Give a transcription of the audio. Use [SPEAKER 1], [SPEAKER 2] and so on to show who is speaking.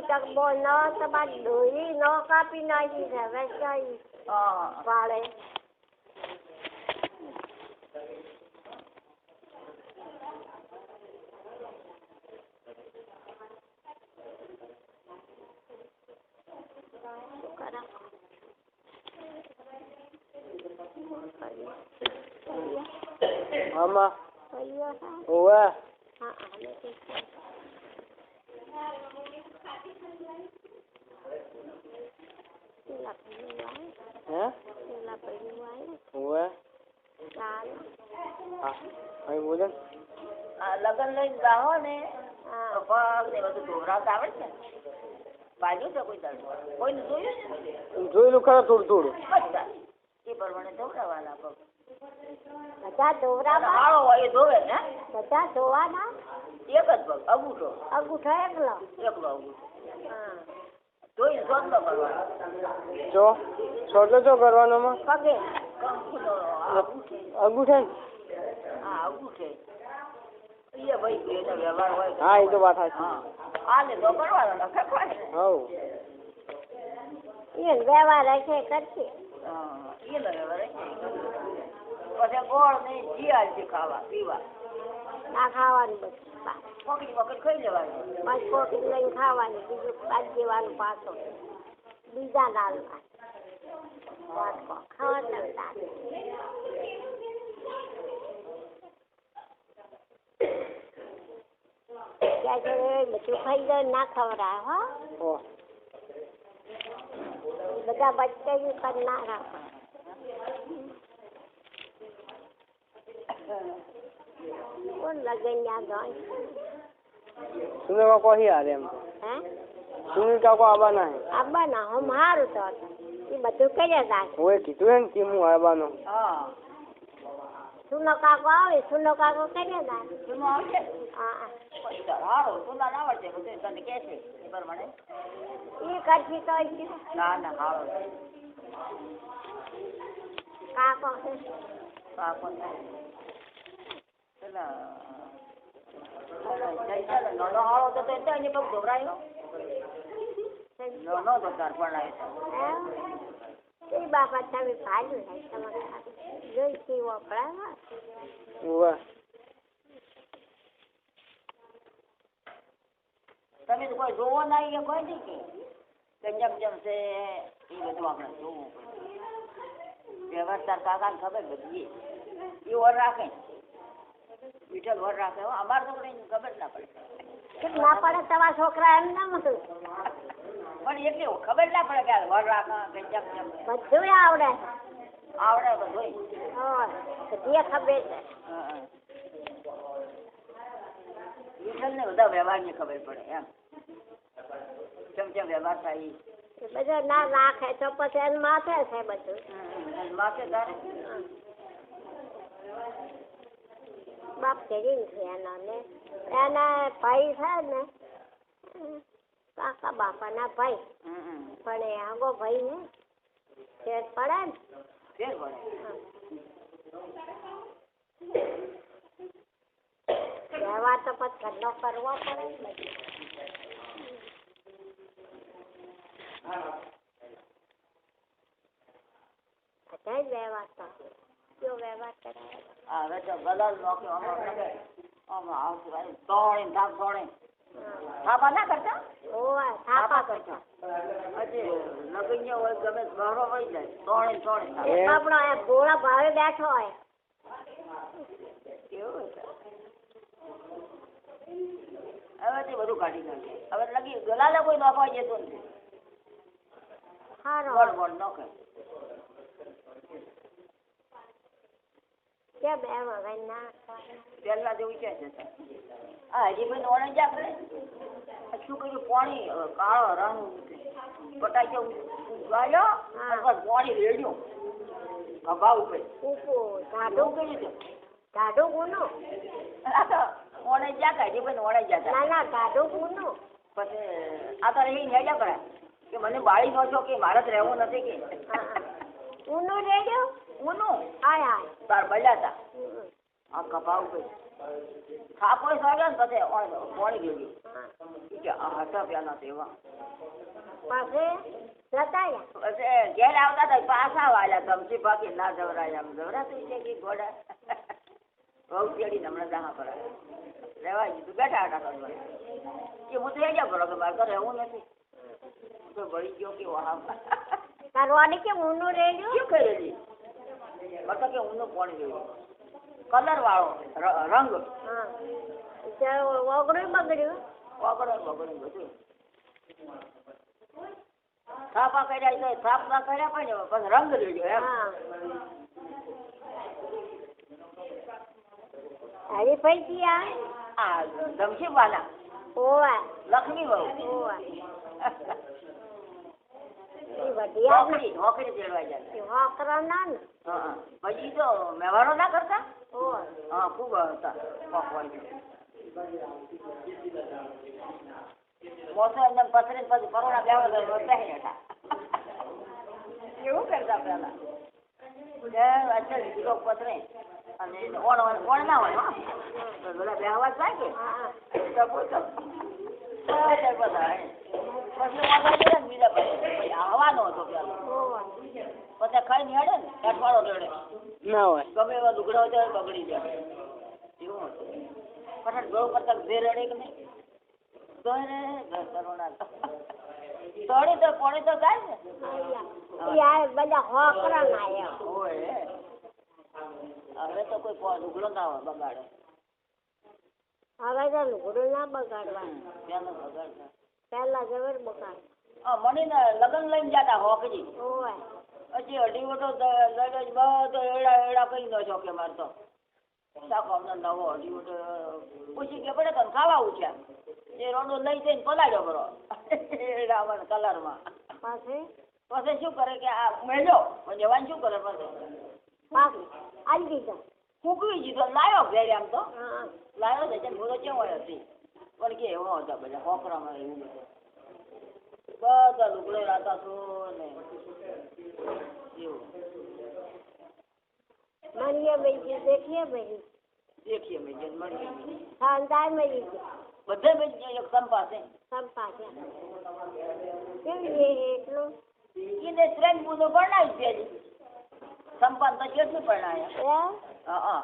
[SPEAKER 1] Carbona, tabaduri,
[SPEAKER 2] no
[SPEAKER 1] kapinay sa vesay.
[SPEAKER 2] Oh.
[SPEAKER 1] Vale.
[SPEAKER 2] Mama. Uwa. Ha,
[SPEAKER 3] ha. લગન લઈને જાઓ ને. તો પગ ને બધું ધોવરાવતા આવડે છે? વાગ્યું છે કોઈ દાડો? કોઈને જોયું છે?
[SPEAKER 2] જોયેલું ખરા થોડું થોડું.
[SPEAKER 3] બધા એ પ્રમાણે ધોવરાવાના પગ
[SPEAKER 1] બધા ધોવરાવા
[SPEAKER 3] ધોવે ને.
[SPEAKER 1] બધા ધોવાના?
[SPEAKER 3] એક જ પગ અગૂઠો
[SPEAKER 1] અંગૂઠો એકલો
[SPEAKER 3] એકલો અગૂઠો
[SPEAKER 1] હા
[SPEAKER 3] ધોઈને શોધલો કરવાનો
[SPEAKER 2] જો છોટલો છો કરવાનો માં
[SPEAKER 1] પગે
[SPEAKER 3] કંકુનો અંગૂઠે
[SPEAKER 2] અંગૂઠે ને
[SPEAKER 3] હા અંગૂઠે એ ભાઈ એનો વ્યવહાર હોય
[SPEAKER 2] હા એ તો વાત સાચી
[SPEAKER 3] હા આ ને તો કરવાનો ને ફેંકવાનો
[SPEAKER 2] હવ
[SPEAKER 1] એ વ્યવહાર હશે કરશે
[SPEAKER 3] હા એનો વ્યવહાર હશે. પછી ગોળ ને જીયાર છે ખાવા પીવા
[SPEAKER 1] ના ખાવાનું બધું બા.
[SPEAKER 3] પકડી પકડી ખાઈ લેવાનું
[SPEAKER 1] બસ કોટી લઈને ખાવાનું બીજું બાદ દેવાનું પાછો બીજા દાલમાં વાટકો ખાવાનું દાલ ત્યાં છે બધું ખાઈ જાય ના ખવડાય હો
[SPEAKER 2] ઓ
[SPEAKER 1] બધા બચ્ચે કરી ના રાખો કોણ લગન ત્યાં ગઈ
[SPEAKER 2] સુને કાકો અહીં હારે એમ તો
[SPEAKER 1] હે
[SPEAKER 2] સુનિલ કાકો આવવાના હે
[SPEAKER 1] આબા ના હમ હારું તો એ બધું કર્યા જાય
[SPEAKER 2] ઓએ કીધું હે ને કે હું આવવાનો
[SPEAKER 3] હા
[SPEAKER 1] સુનો કાકો આવે સુનો કાકો કર્યા જાય
[SPEAKER 3] જૂનું આવશે
[SPEAKER 1] હા હા.
[SPEAKER 3] પછી તો હારો સુના ના આવડશે બધું તને કહે છે એ પ્રમાણે
[SPEAKER 1] એ કરશી તો ઈ
[SPEAKER 3] ના ના હારો
[SPEAKER 1] કાકો tức
[SPEAKER 3] là đây chắc là nó nó cho tên tên như bông kiểu đây không, nó nó
[SPEAKER 1] được đàn qua này đi bà bà ta bị
[SPEAKER 2] phải
[SPEAKER 3] rồi này, sao mà rơi chi vào phải á ủa ta biết coi rô này cái coi gì kì cái nhầm nhầm xe đi về tuồng là rô giờ vật sản cá gan khắp bên bên gì yêu ra cái Vitthal વર રાખે હો. અમારે તો કઈ ખબર ના પડે.
[SPEAKER 1] કેમ ના પડે? તમારા છોકરા એમ ના હતું
[SPEAKER 3] પણ એટલી ખબર ના પડે કે વર રાખે કે જેમ જેમ
[SPEAKER 1] બધું આવડે.
[SPEAKER 3] આવડે બધું
[SPEAKER 1] હા બધી ખબર છે.
[SPEAKER 3] વિઠ્ઠલ ને બધા વ્યવહારની ખબર પડે એમ. જેમ વ્યવહાર થાય.
[SPEAKER 1] એ ના રાખે તો પછી એને માથે છે બધું.
[SPEAKER 3] માથે તારે
[SPEAKER 1] બાપ કરીને છે એના ને. એના ભાઈ છે ને કાકા બાપાના ભાઈ. પણ એ આગો ભાઈ ને ફેર પડે ને. રહેવા તો પછી ધંધો કરવો પડે ને બધા જ વ્યવહાર તો
[SPEAKER 3] હવે તો ગલાલ નોખ્યો આમાં આવતું. તોડીને થાપ તોડીને. થાપા ના કરતા?
[SPEAKER 1] થાપા કરતો.
[SPEAKER 3] હજી લગીને હોય ગમે તે બહારો જાય. થાપ.
[SPEAKER 2] એ
[SPEAKER 1] આપણો એ ભોળા ભાવે બેઠો હોય.
[SPEAKER 3] કેવું હવે તે બધું કાઢી નાખે. હવે લગી ગલાલે કોઈ નોખવા જતો નથી.
[SPEAKER 1] બોલ
[SPEAKER 3] બોલ ગોળ નોખે
[SPEAKER 1] કે બે વગર ના
[SPEAKER 3] પહેલા જેવું ક્યાં જતા આ હજી ભાઈ નોણે જા કરે આ શું કર્યું? પાણી કાળો રંગ ઉઠે. પટાઈ કે ઉગાડ્યો પાણી રેડ્યું. ખભા ઉપર.
[SPEAKER 1] ઉકો
[SPEAKER 3] એવું કર્યું છે
[SPEAKER 1] ગુનો.
[SPEAKER 3] તો ઓણે જ્યાં કાઢી જતા
[SPEAKER 1] ના ના ઢાઢો ગુનો.
[SPEAKER 3] પછી આ તો એ ન્યાય કરે કે મને બાળી નો છો કે મારે જ રહેવું નથી કે?
[SPEAKER 1] ઉનો રેડ્યો?
[SPEAKER 3] ઊનું
[SPEAKER 1] હાય હાય
[SPEAKER 3] તાર બળ્યા
[SPEAKER 1] તા.
[SPEAKER 3] આ કપાવ ગઈ. થાપો સાગ્યો ને પછી પાણી
[SPEAKER 1] હા.
[SPEAKER 3] કે આ હતા પેલા તેવા.
[SPEAKER 1] પાસે
[SPEAKER 3] ઘેર આવતા હતા પાછા વાળ્યા તમસી પાકી ના જવરાય આમ. જવરાતું છે કે ઘોડા બહુ ચેડી હમણાં દાહા પર રહેવા દીધું બેઠા હતા કરવા કે હું તો એ ગયા કરો કે મારે તો રહેવું નથી. હું તો ભળી ગયો કે વાહ
[SPEAKER 1] તારવાડી કે ઉનો રેડ્યો?
[SPEAKER 3] કેમ કરેલી બતો કે ઊંધું પાણી જોયું કલર વાળો ર- રંગ
[SPEAKER 1] હા ચાલો ઓગળું બગડ્યું
[SPEAKER 3] વગડે વગડે બધું થાપા કર્યા તો થાપ ના કર્યા પણ ને પછી રંગ જોયો એમ
[SPEAKER 1] હા હરીફાઈ થી આ
[SPEAKER 3] આ ધમશી વાલા
[SPEAKER 1] ઓવા
[SPEAKER 3] લક્ષ્મી બહુ
[SPEAKER 1] ઓવા એ વઢિયા
[SPEAKER 3] નોકરી નોકરી તેડવા જાય.
[SPEAKER 1] હોકરા ના ને.
[SPEAKER 3] હા પછી તો વ્યવહારો ના કરતા? હા ખૂબ હતા. મોસો એમને પથરી પછી કરોડા બેવા બેસી હતા એવું કરતા પેલા એ અચલ કિલો પથરે. અને ઓણ ઓણ ના હોય બધા બેહવા થાય કે
[SPEAKER 1] હા
[SPEAKER 3] તો પૂછો બધા પછી વાગા ગયા ને બીજા પછી આવવાનો હતો પેલો. પછી ખાઈ ને હેડે ને અઠવાડો રેડે
[SPEAKER 2] ના હોય.
[SPEAKER 3] ગમે એવા લુગડા હોય બગડી જાય. એવું હતું. પઠાણ ગૌ કરતા બે રડે કે નહીં? તો એને કરુણા તો પોણી તો જાય ને.
[SPEAKER 1] યાર બધા હોકરા ના
[SPEAKER 3] હોય હવે તો કોઈ લુગડો ના હોય બગાડે.
[SPEAKER 1] હવે તો લુગડો ના બગાડવા
[SPEAKER 3] ત્યાંનો બગાડ
[SPEAKER 1] પહેલા જબર બગાડ.
[SPEAKER 3] હા મણીને લગન લઈને જતા હોકજી
[SPEAKER 1] ઓવા
[SPEAKER 3] અજી અઢી વટો લગજ બધો એડા એડા કઈ ન છો કે મારે તો. શાકો અમને નવો અઢી વટો પૂછી કે પડે તને ખાવા છે? એ રોડો લઈ જઈને પલાડ્યો બરો. એડામાં કલરમાં.
[SPEAKER 1] પછી?
[SPEAKER 3] પછી શું કરે કે આ પણ જવાન શું કરે પછી?
[SPEAKER 1] આવી આલી દીધા
[SPEAKER 3] ફૂંકવી દીધો લાયો ઘેર આમ તો.
[SPEAKER 1] હા
[SPEAKER 3] લાયો છે ભૂલો કેવો હતી પણ કે એવો હતા બધા હોકરામાં એવું બધું બધા લુગડો રાતા તો ને એવું
[SPEAKER 1] મણીએ મેજી દેખીએ મેજી
[SPEAKER 3] દેખીએ મેં જેમ મળી
[SPEAKER 1] શાનદાર મેજી છે
[SPEAKER 3] બધે મેં એક સંપા છે
[SPEAKER 1] સંપા છે કેવી છે એટલું
[SPEAKER 3] એને ત્રણ બુનો પરણાવી છે હજી સંપાન તો કેટલું પરણાયા
[SPEAKER 1] એ
[SPEAKER 3] હા હા